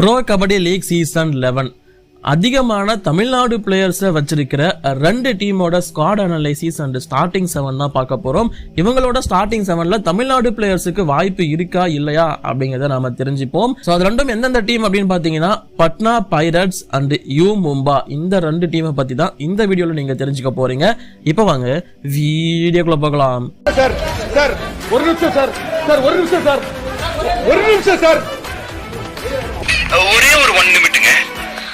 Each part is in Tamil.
Pro kabaddi league season eleven அதிகமான தமிழ்நாடு பிளேயர்ஸை வச்சிருக்கிற ரெண்டு டீமோட squad analysis and starting seven தான் பார்க்க போறோம். இவங்களோட ஸ்டார்டிங் செவன்ல தமிழ்நாடு பிளேயர்ஸுக்கு வாய்ப்பு இருக்கா இல்லையா அப்படிங்கறத நாம தெரிஞ்சுப்போம். ஸோ அது ரெண்டும் எந்தெந்த டீம் அப்படின்னு பாத்தீங்கன்னா Patna pirates and U Mumba இந்த ரெண்டு டீமை பத்தி தான் இந்த வீடியோல நீங்க தெரிஞ்சுக்க போறீங்க. இப்போ வாங்க வீடியோக்குள்ள போகலாம். சார் சார் ஒரு நிமிஷம் சார். சார் ஒரு நிமிஷம் சார். ஒரு நிமிஷம் சார். ஒரே ஒரு ஒன் நிமிட்டுங்க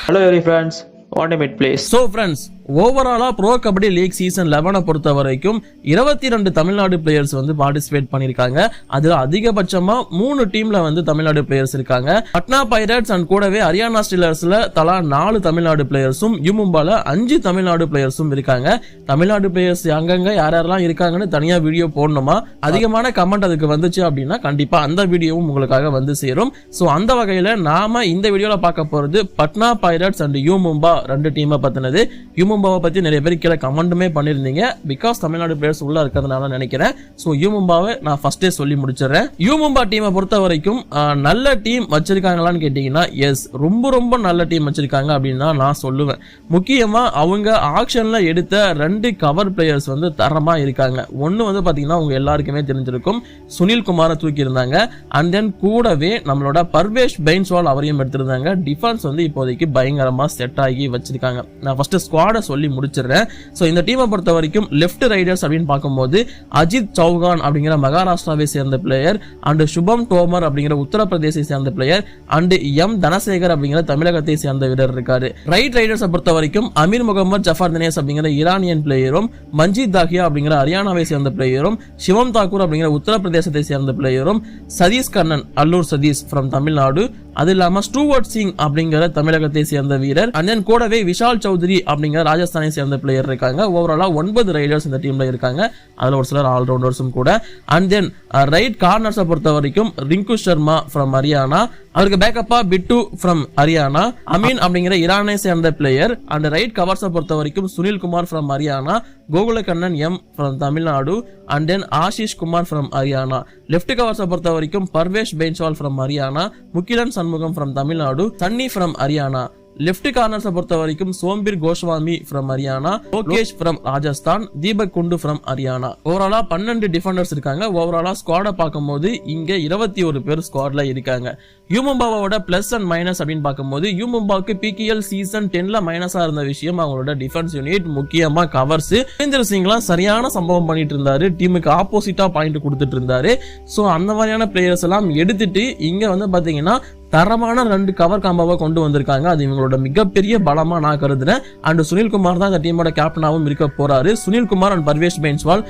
Hello every friends, what a mid place. So friends ஓவராலாக ப்ரோ கபடி லீக் சீசன் லெவனை பொறுத்த வரைக்கும் இருபத்தி ரெண்டு தமிழ்நாடு பிளேயர்ஸ் வந்து பார்ட்டிசிபேட் பண்ணியிருக்காங்க. அதில் அதிகபட்சமாக மூணு டீமில் வந்து தமிழ்நாடு பிளேயர்ஸ் இருக்காங்க. பட்னா பைரட்ஸ் அண்ட் கூடவே ஹரியானா ஸ்டீலர்ஸில் தலா நாலு தமிழ்நாடு பிளேயர்ஸும் யுமும்பால அஞ்சு தமிழ்நாடு பிளேயர்ஸும் இருக்காங்க. தமிழ்நாடு பிளேயர்ஸ் அங்கங்கே யார் யாரெல்லாம் இருக்காங்கன்னு தனியாக வீடியோ போடணுமா? அதிகமான கமெண்ட் அதுக்கு வந்துச்சு அப்படின்னா கண்டிப்பாக அந்த வீடியோவும் உங்களுக்காக வந்து சேரும். ஸோ அந்த வகையில் நாம இந்த வீடியோவில் பார்க்க போகிறது Patna pirates and U Mumba ரெண்டு டீமை பற்றினது யூ யூமும்பாவை பற்றி நிறைய பேர் கீழே கமெண்ட்டுமே பண்ணியிருந்தீங்க. பிகாஸ் தமிழ்நாடு பிளேயர்ஸ் உள்ளே இருக்கிறதுனால நினைக்கிறேன். ஸோ யூமும்பாவை நான் ஃபர்ஸ்டே சொல்லி முடிச்சிடுறேன். யூமும்பா டீமை பொறுத்த வரைக்கும் நல்ல டீம் வச்சிருக்காங்களான்னு கேட்டிங்கன்னா எஸ் ரொம்ப ரொம்ப நல்ல டீம் வச்சிருக்காங்க அப்படின்னு நான் சொல்லுவேன். முக்கியமாக அவங்க ஆக்ஷனில் எடுத்த ரெண்டு கவர் பிளேயர்ஸ் வந்து தரமாக இருக்காங்க. ஒன்று வந்து பார்த்தீங்கன்னா அவங்க எல்லாருக்குமே தெரிஞ்சிருக்கும். சுனில் குமாரை தூக்கி இருந்தாங்க. அண்ட் தென் கூடவே நம்மளோட பர்வேஷ் பெயின்ஸ்வால் அவரையும் எடுத்திருந்தாங்க. டிஃபென்ஸ் வந்து இப்போதைக்கு பயங்கரமாக செட் ஆகி வச்சிருக்காங்க. நான் ஃபஸ்ட்டு ஸ்குவாடை சொல்லி முடிச்சிடுறேன். ஸோ இந்த டீமை பொறுத்த வரைக்கும் லெஃப்ட் ரைடர்ஸ் அப்படின்னு பார்க்கும்போது அஜித் சௌகான் அப்படிங்கிற மகாராஷ்டிராவை சேர்ந்த பிளேயர் அண்டு சுபம் டோமர் அப்படிங்கிற உத்தரப்பிரதேசை சேர்ந்த பிளேயர் அண்டு எம் தனசேகர் அப்படிங்கிற தமிழகத்தை சேர்ந்த வீரர் இருக்காரு. ரைட் ரைடர்ஸை பொறுத்த வரைக்கும் அமீர் முகமது ஜஃபர் தினேஷ் அப்படிங்கிற ஈரானியன் பிளேயரும் மஞ்சித் தாகியா அப்படிங்கிற ஹரியானாவை சேர்ந்த பிளேயரும் சிவம் தாக்கூர் அப்படிங்கிற உத்தரப்பிரதேசத்தை சேர்ந்த பிளேயரும் சதீஷ் கண்ணன் அல்லூர் சதீஷ் ஃப்ரம் தமிழ்நாடு. அது இல்லாமல் ஸ்டூவர்ட் சிங் அப்படிங்கிற தமிழகத்தை சேர்ந்த வீரர். அண்ட் தென் கூடவே விஷால் சௌத்ரி அப்படிங்கிற ராஜஸ்தானை சேர்ந்த பிளேயர் இருக்காங்க. ஓவராலாக ஒன்பது ரைடர்ஸ் இந்த டீமில் இருக்காங்க. அதில் ஒரு சிலர் ஆல்ரவுண்டர்ஸும் கூட. அண்ட் தென் ரைட் கார்னர்ஸை பொறுத்த வரைக்கும் ரிங்கு சர்மா ஃப்ரம் ஹரியானா அவருக்கு பேக்கப்பா பிட்டு ஃப்ரம் ஹரியானா அமீன் அப்படிங்கிற ஈரானை சேர்ந்த பிளேயர் அண்ட் ரைட் கவர்ஸை பொறுத்த வரைக்கும் Sunil Kumar from Haryana Gokulakannan M from Tamil Nadu and then Ashish Kumar from Haryana left கவர்ஸை பொறுத்த வரைக்கும் Parvesh Bhainswal from Haryana Mugilan Shanmugam from Tamil Nadu Sunny from Haryana left கார்னர்ஸை பொறுத்த வரைக்கும் Sombir Goswami from Haryana Lokesh from Rajasthan Deepak Kundu from Haryana ஓவராலா பன்னெண்டு டிஃபெண்டர்ஸ் இருக்காங்க. ஓவராலா ஸ்குவாடை பார்க்கும்போது இங்க இருபத்தி ஒரு பேர் ஸ்குவாட்ல இருக்காங்க. யூமும்பாவோட பிளஸ் அண்ட் மைனஸ் அப்படின்னு பார்க்கும்போது யூமும்பாவுக்கு பிகேஎல் சீசன் டென்ல மைனஸா இருந்த விஷயம் அவங்களோட டிஃபென்ஸ் யூனிட் முக்கியமா கவர்ஸ் சுரேந்தர் சிங்லாம் சரியான சம்பவம் பண்ணிட்டு இருந்தாரு. டீமுக்கு ஆப்போசிட்டா பாயிண்ட் கொடுத்துட்டு இருந்தாரு. ஸோ அந்த மாதிரியான பிளேயர்ஸ் எல்லாம் எடுத்துட்டு இங்க வந்து பாத்தீங்கன்னா தரமான ரெண்டு கவர் காம்பாவை கொண்டு வந்திருக்காங்க. அது இவங்களோட மிகப்பெரிய பலமா நான் கருதுறேன். அண்ட் சுனில்குமார் தான் இந்த டீமோட கேப்டனாகவும் இருக்க போறாரு. Sunil Kumar and Parvesh Bhainswal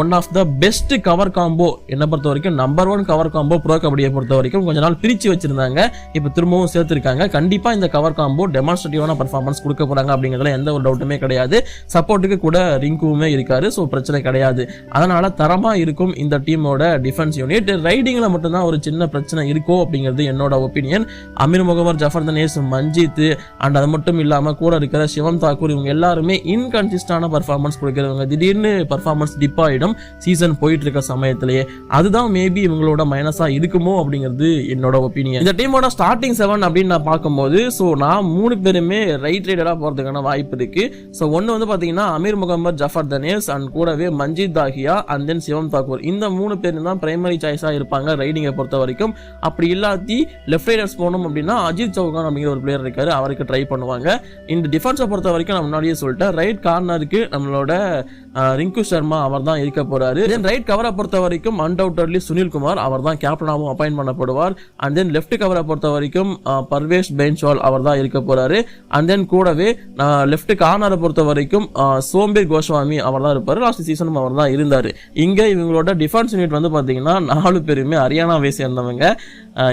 one of the best cover combo என்னை பொறுத்த வரைக்கும் number one cover combo pro கபடியை பொறுத்த வரைக்கும் கொஞ்ச நாள் பிரிச்சு வச்சிருந்தாங்க. இப்போ திரும்பவும் சேர்த்துருக்காங்க. கண்டிப்பா இந்த கவர் காம்போ டெமான்ஸ்ட்ரேட்டிவான பர்ஃபார்மன்ஸ் கொடுக்க போறாங்க அப்படிங்கிறதுல எந்த ஒரு டவுட்டுமே கிடையாது. சப்போர்ட்டுக்கு கூட ரிங்குவுமே இருக்காரு ஸோ பிரச்சனை கிடையாது. அதனால தரமா இருக்கும் இந்த டீமோட டிஃபென்ஸ் யூனிட் ரைடிங்ல மட்டும்தான் ஒரு சின்ன பிரச்சனை இருக்கோ அப்படிங்கிறது என்னோட ஒப்பீனியன் அமீர் முகவர் ஜஃபர் தனேஷ் மஞ்சித் அண்ட் அது மட்டும் இல்லாமல் கூட இருக்கிற சிவம் தாக்கூர் இவங்க எல்லாருமே இன்கன்சிஸ்டான பர்ஃபார்மன்ஸ் கொடுக்குறவங்க. திடீர்னு பர்ஃபார்மன்ஸ் டிப் ஆகிடும் சீசன் போயிட்டு இருக்க சமயத்திலேயே. அதுதான் மேபி இவங்களோட மைனஸாக இருக்குமோ அப்படிங்கிறது என்னோட ஒப்பீனியன் இந்த டீமோட ஸ்டார்டிங் செவன் அப்படின்னு நான் பார்க்கும்போது ஸோ நான் மூணு பேருமே ரைட் ரைடராக போகிறதுக்கான வாய்ப்பு இருக்கு. ஸோ ஒன்று வந்து பார்த்தீங்கன்னா அமீர் முகமது ஜஃபர் தனேஸ் அண்ட் கூடவே மஞ்சித் தாகியா அண்ட் தென் சிவம் தாக்கூர். இந்த மூணு பேர் தான் பிரைமரி சாய்ஸாக இருப்பாங்க ரைடிங்கை பொறுத்த வரைக்கும். அப்படி இல்லாத்தி லெஃப்ட் ரைடர்ஸ் போகணும் அப்படின்னா அஜித் சௌகான் அப்படிங்கிற ஒரு பிளேயர் இருக்காரு அவருக்கு ட்ரை பண்ணுவாங்க. இந்த டிஃபென்ஸை பொறுத்த வரைக்கும் நான் முன்னாடியே சொல்லிட்டேன் ரைட் கார்னருக்கு நம்மளோட ரிங்கு சர்மா அவர் தான் இருக்க போறாரு. தென் ரைட் கவரை பொறுத்த வரைக்கும் அன்டவுட்லி சுனில் குமார் அவர் தான் கேப்டனாகவும் அப்பாயின் பண்ணப்படுவார். அண்ட் தென் லெஃப்ட் கவரை பொறுத்த வரைக்கும் பர்வேஷ் பென்சால் அவர் தான் இருக்க போறாரு. அண்ட் தென் கூடவே லெஃப்ட் கார்னரை பொறுத்த வரைக்கும் சோம்பீர் கோஸ்வாமி அவர் தான் இருப்பாரு. லாஸ்ட் சீசனும் அவர் தான் இருந்தார். இங்கே இவங்களோட டிஃபென்ஸ் யூனிட் வந்து பார்த்தீங்கன்னா நாலு பேருமே ஹரியானாவை சேர்ந்தவங்க.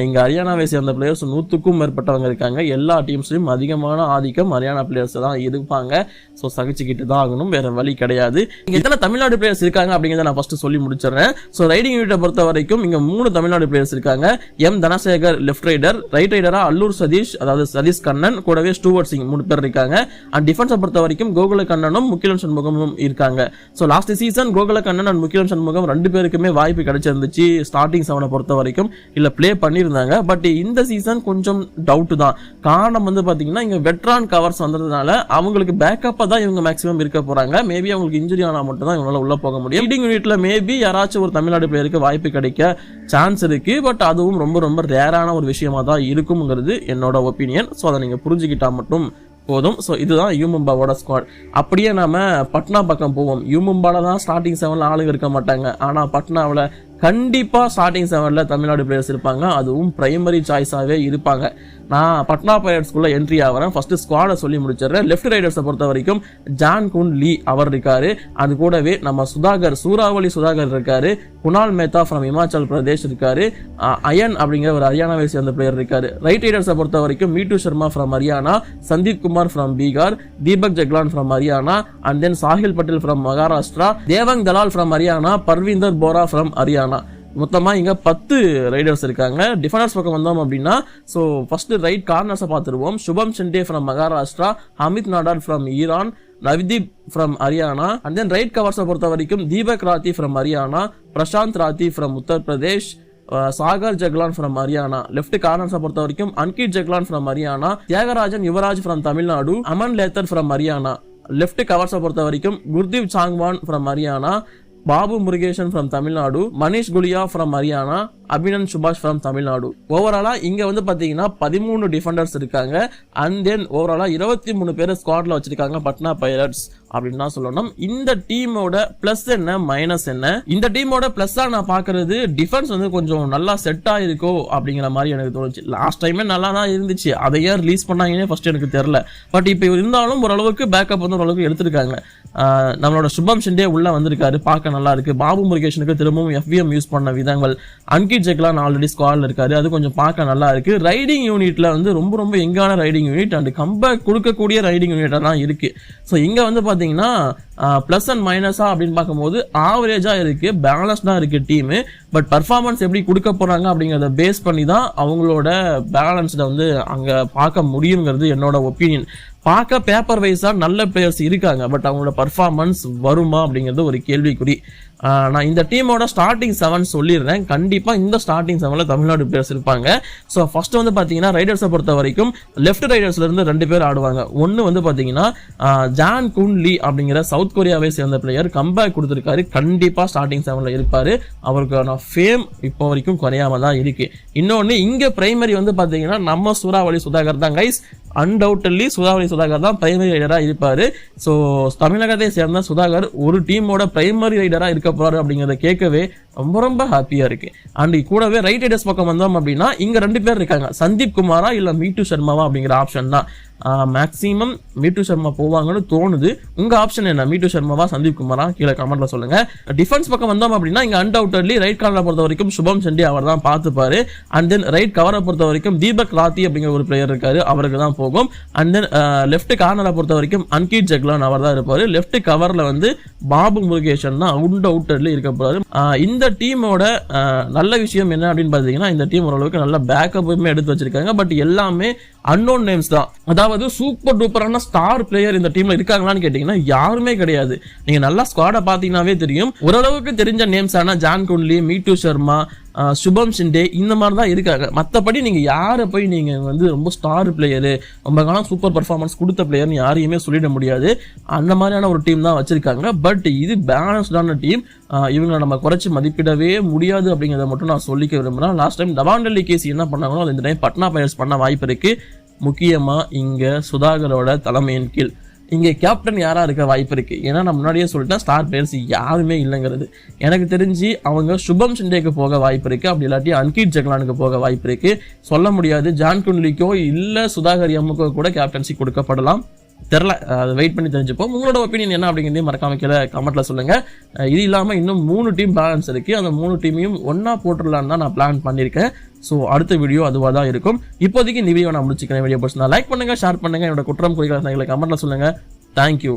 இங்கே ஹரியானாவை சேர்ந்த பிளேயர்ஸ் நூற்றுக்கும் மேற்பட்டவங்க இருக்காங்க. எல்லா டீம்ஸ்லையும் அதிகமான ஆதிக்கம் ஹரியானா பிளேயர்ஸ் தான் இருப்பாங்க. ஸோ சகிச்சுக்கிட்டு தான் ஆகணும். வேறு வழி கிடையாது. இங்க எத்தனை தமிழ்நாடு பிளேயர்ஸ் இருக்காங்க அப்படிங்கறத நான் ஃபர்ஸ்ட் சொல்லி முடிச்சிடுறேன். ஸோ ரைடிங் யூனிட்டை பொறுத்த வரைக்கும் இங்க மூணு தமிழ்நாடு பிளேயர்ஸ் இருக்காங்க. M Dhanasekar left raider right ரைடரா Allur Satish அதாவது சதீஷ் கண்ணன் கூடவே ஸ்டூவர்ட் சிங் மூணு பேர் இருக்காங்க. அண்ட் டிஃபென்ஸை பொறுத்த வரைக்கும் கோகுல கண்ணனும் முக்கிலம் சண்முகமும் இருக்காங்க. So last season Gokula Kannan and Mugilan Shanmugam ரெண்டு பேருக்குமே வாய்ப்பு கிடைச்சிருந்துச்சு ஸ்டார்டிங் செவனை பொறுத்த வரைக்கும். இல்ல ப்ளே பண்ணியிருந்தாங்க. பட் இந்த சீசன் கொஞ்சம் டவுட் தான். காரணம் வந்து பாத்தீங்கன்னா இங்க வெட்ரான் கவர்ஸ் வந்ததுனால அவங்களுக்கு பேக்கப்பா தான் இவங்க மேக்ஸிமம் இருக்க போறாங்க. மேபி அவங்களுக்கு இன்ஜுரி ஆனா மட்டும் தான் இவங்களால உள்ள போக முடியும். லீடிங் யூனிட்டில் மேபி யாராச்சும் ஒரு தமிழ்நாடு பிளேயருக்கு வாய்ப்பு கிடைக்க சான்ஸ் இருக்கு. பட் அதுவும் ரொம்ப ரொம்ப ரேரான ஒரு விஷயமா தான் இருக்குங்கிறது என்னோட ஒப்பீனியன் ஸோ அதை நீங்கள் புரிஞ்சுக்கிட்டால் மட்டும் போதும். ஸோ இதுதான் யூமும்பாவோட ஸ்குவாட் அப்படியே நாம பட்னா பக்கம் போவோம். யூமும்பாவில் தான் ஸ்டார்டிங் செவனில் ஆளுங்க இருக்க மாட்டாங்க. ஆனால் பட்னாவில் கண்டிப்பாக ஸ்டார்டிங் செவனில் தமிழ்நாடு பிளேயர்ஸ் இருப்பாங்க. அதுவும் பிரைமரி சாய்ஸாகவே இருப்பாங்க. நான் பட்னா பைரட்ஸ்குள்ளே என்ட்ரி ஆகிறேன் ஃபஸ்ட்டு ஸ்குவாடை சொல்லி முடிச்சிடுறேன். லெஃப்ட் ரைடர்ஸை பொறுத்த வரைக்கும் ஜான் குன் லீ அவர் இருக்காரு. அது கூடவே நம்ம சுதாகர் சூறாவளி சுதாகர் இருக்காரு. குணால் மேத்தா ஃப்ரம் இமாச்சல் பிரதேஷ் இருக்காரு. அயன் அப்படிங்கிற ஒரு ஹரியானாவை சேர்ந்த பிளேயர் இருக்காரு. ரைட் ரைடர்ஸை பொறுத்த வரைக்கும் Meetu Sharma from Haryana Sandeep Kumar from Bihar Deepak Jaglan from Haryana and then Sahil Patel from Maharashtra Devank Dalal from Haryana Parvinder Bora from Haryana மொத்தமாக இங்கே பத்து ரைடர்ஸ் இருக்காங்க. டிஃபனர்ஸ் பக்கம் வந்தோம் அப்படின்னா ஸோ ஃபஸ்ட்டு ரைட் கார்னர்ஸை பார்த்துருவோம். Shubham Shinde from Maharashtra Hamid Nader from Iran Navdeep from Haryana and then right கவர்ஸை பொறுத்த வரைக்கும் Deepak Rathee from Haryana Prashant Rathee from Uttar Pradesh Sagar Jaglan from Haryana left கார்னர்ஸை பொறுத்த வரைக்கும் Ankit Jaglan from Haryana Thiyagarajan Yuvaraj from Tamil Nadu Aman Lather from Haryana left கவர்ஸை பொறுத்த வரைக்கும் Gurdeep Sangwan from Haryana Babu Murugesan from Tamil Nadu Manish Gulia from Haryana Abinan Subash from Tamil Nadu. ஓவராலா இங்க வந்து பாத்தீங்கன்னா பதிமூணு டிஃபெண்டர்ஸ் இருக்காங்க. அண்ட் தென் ஓவராலா இருபத்தி மூணு பேர் ஸ்குவாட்ல வச்சிருக்காங்க பட்னா பைரட்ஸ் அப்படின்னு தான் சொல்லணும். இந்த டீமோட பிளஸ் என்ன மைனஸ் என்ன? இந்த டீமோட பிளஸ் நான் பாக்குறது டிஃபென்ஸ் வந்து கொஞ்சம் நல்லா செட் ஆயிருக்கோ அப்படிங்கிற மாதிரி எனக்கு தோணுச்சு. லாஸ்ட் டைமே நல்லா தான் இருந்துச்சு. அதை ஏன் ரிலீஸ் பண்ணாங்கன்னே ஃபர்ஸ்ட் எனக்கு தெரியல. பட் இப்போ இருந்தாலும் ஓரளவுக்கு பேக்கப் வந்து ஓரளவுக்கு எடுத்திருக்காங்க. நம்மளோட சுபம் ஷிண்டே உள்ள வந்திருக்காரு. பார்க்க நல்லா இருக்கு. பாபு முருகேஷனுக்கு திரும்பவும் எஃப்விஎம் யூஸ் பண்ண விதங்கள். அன்கிட் ஜெக்லாம் ஆல்ரெடி ஸ்குவாட்ல இருக்காரு. அது கொஞ்சம் பார்க்க நல்லா இருக்கு. ரைடிங் யூனிட்ல வந்து ரொம்ப ரொம்ப எங்கான ரைடிங் யூனிட் அண்ட் கம்பேக் கொடுக்கக்கூடிய ரைடிங் யூனிட்டாக தான் இருக்கு. ஸோ இங்க வந்து பார்த்தீங்கன்னா ப்ளஸ் அண்ட் மைனஸா அப்படின்னு பார்க்கும்போது ஆவரேஜாக இருக்கு பேலன்ஸ்டாக இருக்கு டீம் பட் பர்ஃபார்மன்ஸ் எப்படி கொடுக்க போறாங்க அப்படிங்கிறத பேஸ் பண்ணி தான் அவங்களோட பேலன்ஸ்டை வந்து அங்கே பார்க்க முடியுங்கிறது என்னோட ஒப்பீனியன் பார்க்க பேப்பர் வைஸா நல்ல பிளேயர்ஸ் இருக்காங்க பட் அவங்களோட பர்ஃபார்மன்ஸ் வருமா அப்படிங்கிறது ஒரு கேள்விக்குறி. நான் இந்த டீமோட ஸ்டார்டிங் செவன் சொல்லிடுறேன். கண்டிப்பாக இந்த ஸ்டார்டிங் செவனில் தமிழ்நாடு பிளேயர்ஸ் இருப்பாங்க. ஸோ ஃபர்ஸ்ட் வந்து பார்த்தீங்கன்னா ரைடர்ஸை பொறுத்த வரைக்கும் லெஃப்ட் ரைடர்ஸ்லேருந்து ரெண்டு பேர் ஆடுவாங்க. ஒன்று வந்து பார்த்தீங்கன்னா ஜான் குன்லி அப்படிங்கிற சவுத் கொரியாவை சேர்ந்த பிளேயர் கம்பேக் கொடுத்துருக்காரு. கண்டிப்பாக ஸ்டார்டிங் செவனில் இருப்பார். அவருக்கான ஃபேம் இப்போ வரைக்கும் குறையாம தான் இருக்குது இன்னொன்று இங்கே பிரைமரி வந்து பார்த்தீங்கன்னா நம்ம சூறாவளி சுதாகர் தான். கைஸ் அன்டவுட்லி சுதாகரி சுதாகர் தான் பிரைமரி ரைடராக இருப்பார். ஸோ தமிழகத்தை சேர்ந்த சுதாகர் ஒரு டீமோட பிரைமரி ரைடராக இருக்க போறாரு அப்படிங்கிறத கேட்கவே ரொம்ப ரொம்ப ஹாப்பியாக இருக்குது அண்ட் கூடவே ரைட் ரைடர்ஸ் பக்கம் வந்தோம் அப்படின்னா இங்கே ரெண்டு பேர் இருக்காங்க. சந்தீப் குமாரா இல்லை மீட்டு சர்மாவா அப்படிங்கிற ஆப்ஷன் தான். மேக்ஸிமம் மீட்டு சர்மா போவாங்கன்னு தோணுது. உங்கள் ஆப்ஷன் என்ன? மீட்டு சர்மாவா சந்தீப் குமாரா? கீழே கமெண்ட்ல சொல்லுங்கள் டிஃபென்ஸ் பக்கம் வந்தோம் அப்படின்னா இங்கே அன்டவுட்லி ரைட் கார்னரை பொறுத்த வரைக்கும் சுபம் செண்டி அவர் தான் பார்த்துப்பாரு. அண்ட் தென் ரைட் கவரை பொறுத்த வரைக்கும் தீபக் ராத்தி அப்படிங்கிற ஒரு பிளேயர் இருக்காரு. அவருக்கு தான் போகும். அண்ட் தென் லெஃப்ட் கார்னரை பொறுத்த வரைக்கும் அன்கீட் ஜக்லான் அவர் தான் இருப்பார். லெஃப்ட் கவரில் வந்து பாபு முருகேஷன் தான் அவுட் அவுட்டர்லி இருக்க போகிறாரு இந்த டீமோட நல்ல விஷயம் என்ன அப்படின்னு பார்த்தீங்கன்னா இந்த டீம் ஓரளவுக்கு நல்ல பேக்கப்புமே எடுத்து வச்சிருக்காங்க. பட் எல்லாமே அன்னோன் நேம்ஸ் தான். அதாவது சூப்பர் டூப்பரான ஸ்டார் பிளேயர் இந்த டீம்ல இருக்காங்களான்னு கேட்டீங்கன்னா யாருமே கிடையாது. நீங்க நல்லா ஸ்குவாட பாத்தீங்கன்னாவே தெரியும். ஓரளவுக்கு தெரிஞ்ச நேம்ஸ் ஆனா ஜான் குன்லி மீட்டு சர்மா சுபம் சிண்டே இந்த மாதிரி தான் இருக்காங்க. மற்றபடி நீங்க யாரை போய் நீங்க வந்து ரொம்ப ஸ்டார் பிளேயரு ரொம்ப காலம் சூப்பர் பர்ஃபார்மன்ஸ் கொடுத்த பிளேயர்னு யாரையுமே சொல்லிட முடியாது. அந்த மாதிரியான ஒரு டீம் தான் வச்சிருக்காங்க. பட் இது பேலன்ஸ்டான டீம் இவங்களை நம்ம குறைச்சி மதிப்பிடவே முடியாது அப்படிங்கிறத மட்டும் நான் சொல்லிக்க விரும்புறேன். லாஸ்ட் டைம் தவாண்டல்லி கேசி என்ன பண்ணாங்களோ அது இந்த டைம் பட்னா பயர்ஸ் பண்ண வாய்ப்பு இருக்கு. முக்கியமாக இங்கே சுதாகரோட தலைமையின் கீழ். இங்கே கேப்டன் யாராக இருக்க வாய்ப்பு இருக்குது ஏன்னா நான் முன்னாடியே சொல்லிட்டேன் ஸ்டார் பிளேயர்ஸ் யாருமே இல்லைங்கிறது. எனக்கு தெரிஞ்சு அவங்க சுபம் சிண்டேக்கு போக வாய்ப்பு இருக்குது அப்படி இல்லாட்டி அன்கிட் ஜெக்லானுக்கு போக வாய்ப்பு இருக்குது சொல்ல முடியாது. ஜான் குன்லிக்கோ இல்லை சுதாகர் எம்முக்கோ கூட கேப்டன்சி கொடுக்கப்படலாம். தெரில அதை வெயிட் பண்ணி தெரிஞ்சுப்போம். உங்களோட ஒப்பீனியன் என்ன அப்படிங்கிறதையும் மறக்காம கீழே கமெண்ட்ல சொல்லுங்க. இது இல்லாமல் இன்னும் மூணு டீம் பேலன்ஸ் இருக்குது அந்த மூணு டீமையும் ஒன்றா போட்டுடலான்னு தான் நான் பிளான் பண்ணியிருக்கேன். ஸோ அடுத்த வீடியோ அதுவாக தான் இருக்கும். இப்போதைக்கு இந்த வீடியோ நான் முடிச்சுக்கிறேன். வீடியோ பிடிச்சிருந்தா லைக் பண்ணுங்கள் ஷேர் பண்ணுங்க. என்னோட குற்றம் குறிக்கிற கமெண்ட்ல சொல்லுங்கள் தேங்க்யூ